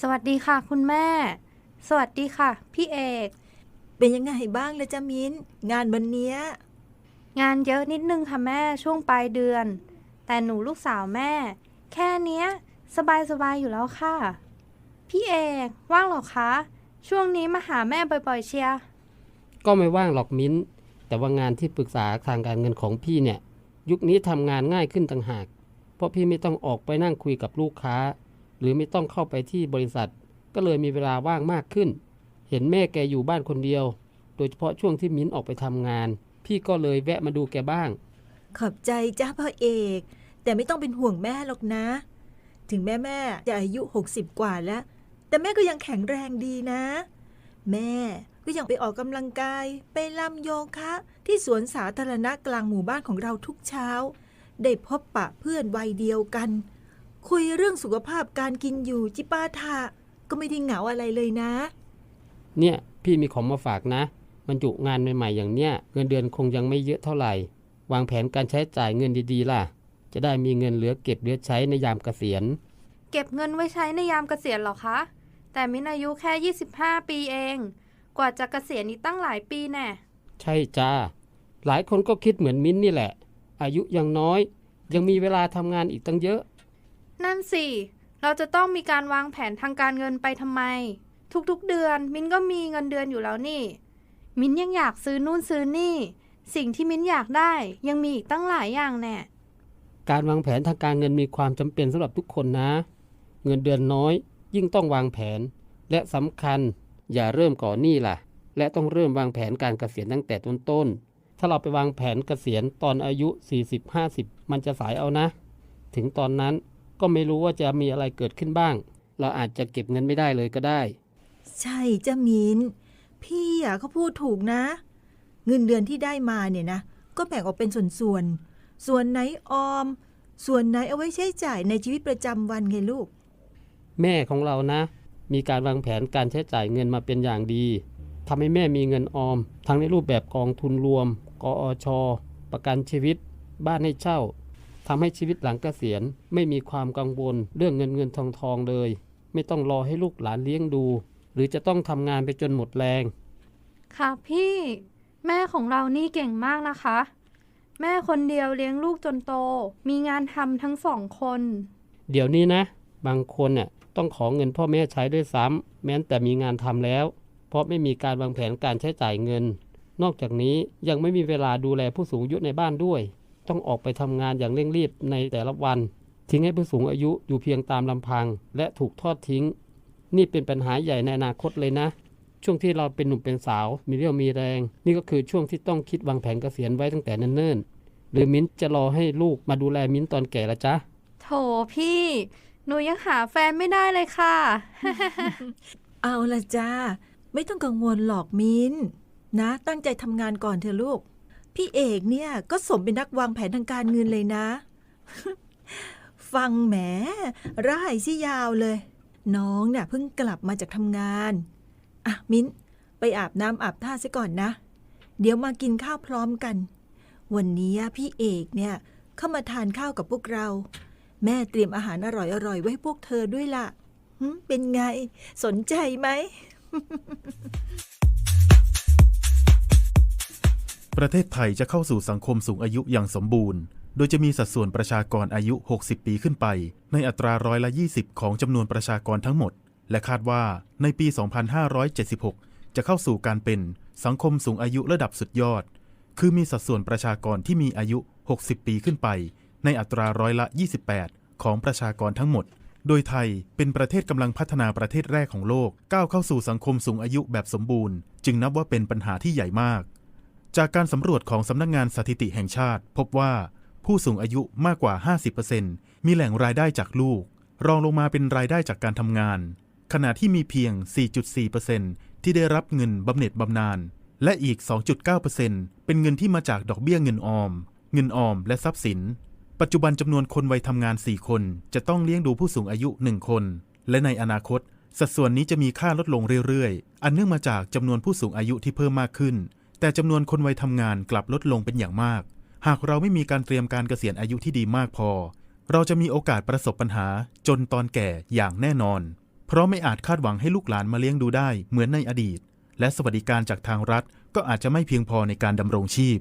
สวัสดีค่ะ คุณแม่ สวัสดีค่ะ พี่เอก เป็นยังไงบ้างละจ้ามิ้น งานวันเนี้ยงานเยอะนิดนึงค่ะแม่ช่วงปลายเดือน แต่หนูลูกสาวแม่ แค่เนี้ย สบายสบายๆอยู่แล้วค่ะ พี่เอกว่างเหรอคะ ช่วงนี้มาหาแม่บ่อยๆเชียร์ก็ไม่ว่างหรอกมิ้น แต่ว่างานที่ปรึกษาทางการเงินของพี่เนี่ย ยุคนี้ทำงานง่ายขึ้นต่างหาก เพราะพี่ไม่ต้องออกไปนั่งคุยกับลูกค้า หรือไม่ต้องเข้าไปที่บริษัท ก็เลยมีเวลาว่างมากขึ้น เห็นแม่แกอยู่บ้านคนเดียว โดยเฉพาะช่วงที่มิ้นออกไปทำงาน พี่ก็เลยแวะมาดูแกบ้าง ขอบใจจ้าพ่อเอก แต่ไม่ต้องเป็นห่วงแม่หรอกนะ ถึงแม่แม่จะอายุ 60 กว่าแล้ว แต่แม่ก็ยังแข็งแรงดีนะ แม่ก็ยังไปออกกำลังกาย ไปลำโยคะที่สวนสาธารณะกลางหมู่บ้านของเราทุกเช้า ได้พบปะเพื่อนวัยเดียวกัน คุยเรื่องสุขภาพการกินอยู่จิปาถะก็ไม่ได้เหงาอะไรเลยนะ เนี่ยพี่มีของมาฝากนะบรรจุงานใหม่ ๆ อย่างเนี้ยเงินเดือนคงยังไม่เยอะเท่าไหร่ วางแผนการใช้จ่ายเงินดีๆ ล่ะ จะได้มีเงินเหลือเก็บเหลือใช้ในยามเกษียณ เก็บเงินไว้ใช้ในยามเกษียณเหรอคะ แต่มินอายุแค่ 25 ปีเอง กว่าจะเกษียณนี่ตั้งหลายปีแน่ ใช่จ้า หลายคนก็คิดเหมือนมิ้นท์นี่แหละ อายุยังน้อย ยังมีเวลาทำงานอีกตั้งเยอะ นั่นสิ เราจะต้องมีการวางแผนทางการเงินไปทำไม ทุกๆเดือน มินก็มีเงินเดือนอยู่แล้วนี่ มินยังอยากซื้อนู่นซื้อนี่ สิ่งที่มินอยากได้ยังมีอีกตั้งหลายอย่างแน่ การวางแผนทางการเงินมีความจำเป็นสำหรับทุกคนนะ เงินเดือนน้อย ยิ่งต้องวางแผน และสำคัญ อย่าเริ่มก่อนหนี้ล่ะ และต้องเริ่มวางแผนการเกษียณตั้งแต่ต้นๆถ้าเราไปวางแผนเกษียณตอนอายุ 40-50 มันจะสายเอานะ ถึงตอนนั้น ก็ไม่รู้ว่าจะมีอะไรเกิดขึ้นบ้าง เราอาจจะเก็บเงินไม่ได้เลยก็ได้ ใช่จ้ามินพี่อะเขาพูดถูกนะ เงินเดือนที่ได้มาเนี่ยนะ ก็แบ่งออกเป็นส่วนๆ ส่วนไหนออม ส่วนไหนเอาไว้ใช้จ่ายในชีวิตประจำวันไงลูก แม่ของเรานะ มีการวางแผนการใช้จ่ายเงินมาเป็นอย่างดีทำให้แม่มีเงินออม ทั้งในรูปแบบกองทุนรวม กอช ประกันชีวิต บ้านให้เช่า ทำให้ชีวิตหลังเกษียณไม่มีความกังวลเรื่องเงินเงินทองทองเลย ไม่ต้องรอให้ลูกหลานเลี้ยงดู หรือจะต้องทำงานไปจนหมดแรง ค่ะพี่ แม่ของเรานี่เก่งมากนะคะ แม่คนเดียวเลี้ยงลูกจนโต มีงานทำทั้งสองคน เดี๋ยวนี้นะ บางคนเนี่ยต้องขอเงินพ่อแม่ใช้ด้วยซ้ำแม้แต่มีงานทำแล้ว เพราะไม่มีการวางแผนการใช้จ่ายเงิน นอกจากนี้ยังไม่มีเวลาดูแลผู้สูงอายุในบ้านด้วย ต้องออกไปทำงานอย่างเร่งรีบในแต่ละวัน ทิ้งให้ผู้สูงอายุอยู่เพียงตามลำพัง และถูกทอดทิ้ง นี่เป็นปัญหาใหญ่ในอนาคตเลยนะ ช่วงที่เราเป็นหนุ่มเป็นสาว มีเรี่ยวมีแรง นี่ก็คือช่วงที่ต้องคิดวางแผนเกษียณไว้ตั้งแต่เนิ่นๆหรือมิ้นจะรอให้ลูกมาดูแลมิ้นตอนแก่ละจ๊ะโถพี่ หนูยังหาแฟนไม่ได้เลยค่ะ เอาละจ้าไม่ต้องกังวลหรอกมินนะ ตั้งใจทำงานก่อนเถอะลูก พี่เอกเนี่ย ก็สมเป็นนักวางแผนทางการเงินเลยนะ ฟังแหมร่ายสิยาวเลย น้องเนี่ยเพิ่งกลับมาจากทำงาน อะ มิ้น ไปอาบน้ำอาบท่าซะก่อนนะ เดี๋ยวมากินข้าวพร้อมกัน วันนี้พี่เอกเนี่ย เข้ามาทานข้าวกับพวกเรา แม่เตรียมอาหารอร่อยๆไว้ให้พวกเธอด้วยล่ะเป็นไง สนใจไหม ประเทศไทยจะเข้าสู่สังคมสูงอายุอย่างสมบูรณ์ โดยจะมีสัดส่วนประชากรอายุ 60 ปีขึ้นไป ในอัตราร้อยละ 20 ของจำนวนประชากรทั้งหมด และคาดว่าในปี 2576 จะเข้าสู่การเป็นสังคมสูงอายุระดับสุดยอด คือมีสัดส่วนประชากรที่มีอายุ 60 ปีขึ้นไป ในอัตราร้อยละ 28 ของประชากรทั้งหมด โดยไทยเป็นประเทศกำลังพัฒนาประเทศแรกของโลก ก้าวเข้าสู่สังคมสูงอายุแบบสมบูรณ์ จึงนับว่าเป็นปัญหาที่ใหญ่มาก จากการสำรวจของสำนักงงานสถิติแห่งชาติ พบว่าผู้สูงอายุมากกว่า 50%มีแหล่งรายได้จากลูก รองลงมาเป็นรายได้จากการทำงาน ขณะที่มีเพียง 4.4%ที่ได้รับเงินบำเหน็จบำนาญและอีก 2.9%เป็นเงินที่มาจากดอกเบี้ยเงินออม เงินออมและทรัพย์สิน ปัจจุบันจำนวนคนวัยทำงาน 4 คน จะต้องเลี้ยงดูผู้สูงอายุ 1 คน และในอนาคต สัดส่วนนี้จะมีค่าลดลงเรื่อยๆ อันเนื่องมาจากจำนวนผู้สูงอายุที่เพิ่มมากขึ้น แต่จำนวนคนวัยทำงานกลับลดลงเป็นอย่างมาก หากเราไม่มีการเตรียมการเกษียณอายุที่ดีมากพอ เราจะมีโอกาสประสบปัญหาจนตอนแก่อย่างแน่นอน เพราะไม่อาจคาดหวังให้ลูกหลานมาเลี้ยงดูได้เหมือนในอดีต และสวัสดิการจากทางรัฐก็อาจจะไม่เพียงพอในการดำรงชีพ